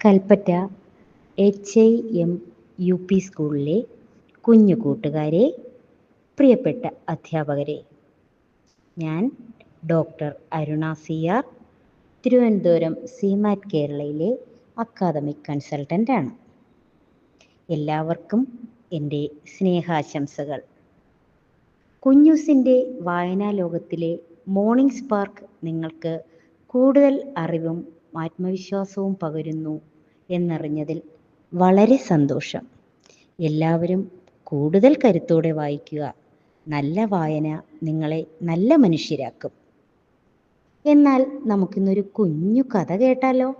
Kalpetta H I M U P സ്കൂളിലെ കുഞ്ഞു കൂട്ടുകാരെ പ്രിയപ്പെട്ട അധ്യാപകരെ. ഞാൻ doctor Aruna C R Thiruvananthapuram SIEMAT കേരളയിലെ academic കൺസൾട്ടന്റാണ്. എല്ലാവർക്കും എന്റെ സ്നേഹാശംസകൾ. കുഞ്ഞൂസിന്റെ വായനാ ലോകത്തിലെ മോർണിംഗ് സ്പാർക്ക് നിങ്ങൾക്ക് കൂടുതൽ അറിവും ആത്മവിശ്വാസവും പകരുന്നു എന്നറിഞ്ഞതിൽ വളരെ സന്തോഷം. എല്ലാവരും കൂടുതൽ കരുത്തോടെ വായിക്കുക. നല്ല വായന നിങ്ങളെ നല്ല മനുഷ്യരാക്കും. എന്നാൽ നമുക്കിന്നൊരു കുഞ്ഞു കഥ കേട്ടാലോ?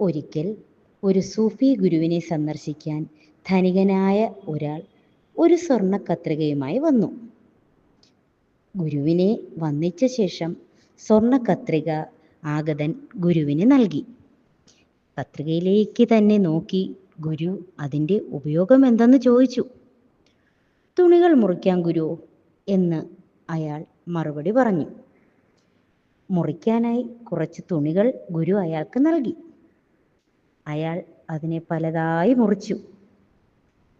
ഒരിക്കൽ ഒരു സൂഫി ഗുരുവിനെ സന്ദർശിക്കാൻ ധനികനായ ഒരാൾ ഒരു സ്വർണ കത്രികയുമായി വന്നു. ഗുരുവിനെ വന്നിച്ച ശേഷം സ്വർണ കത്രിക ആഗതൻ ഗുരുവിന് നൽകി. പത്രികയിലേക്ക് തന്നെ നോക്കി ഗുരു അതിന്റെ ഉപയോഗം എന്തെന്ന് ചോദിച്ചു. തുണികൾ മുറിക്കാൻ ഗുരു എന്ന് അയാൾ മറുപടി പറഞ്ഞു. മുറിക്കാനായി കുറച്ച് തുണികൾ ഗുരു അയാൾക്ക് നൽകി. അയാൾ അതിനെ പലതായി മുറിച്ചു.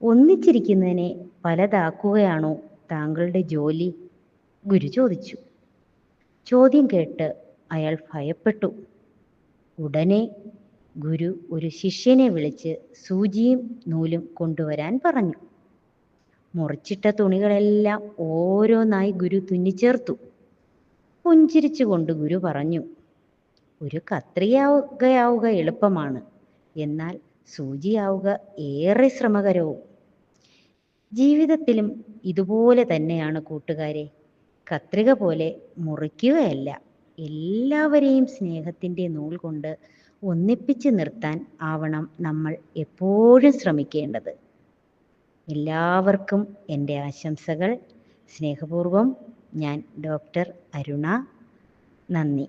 ഒന്നിച്ചിരിക്കുന്നതിനെ പലതാക്കുകയാണോ താങ്കളുടെ ജോലി? ഗുരു ചോദിച്ചു. ചോദ്യം കേട്ട് അയാൾ ഭയപ്പെട്ടു. ഉടനെ ഗുരു ഒരു ശിഷ്യനെ വിളിച്ച് സൂചിയും നൂലും കൊണ്ടുവരാൻ പറഞ്ഞു. മുറിച്ചിട്ട തുണികളെല്ലാം ഓരോന്നായി ഗുരു തുന്നിച്ചേർത്തു. പുഞ്ചിരിച്ചുകൊണ്ട് ഗുരു പറഞ്ഞു ഒരു കത്രിയാവുകയാവുക എളുപ്പമാണ്. എന്നാൽ സൂചിയാവുക ഏറെ ശ്രമകരവും. ജീവിതത്തിലും ഇതുപോലെ തന്നെയാണ് കൂട്ടുകാരെ. കത്രിക പോലെ മുറിക്കുകയല്ല. എല്ലാവരെയും സ്നേഹത്തിന്റെ നൂൽ കൊണ്ട് ഒന്നിപ്പിച്ച് നിർത്താൻ ആവണം നമ്മൾ എപ്പോഴും ശ്രമിക്കേണ്ടത്. എല്ലാവർക്കും എന്റെ ആശംസകൾ. സ്നേഹപൂർവം ഞാൻ ഡോക്ടർ അരുണ. നന്ദി.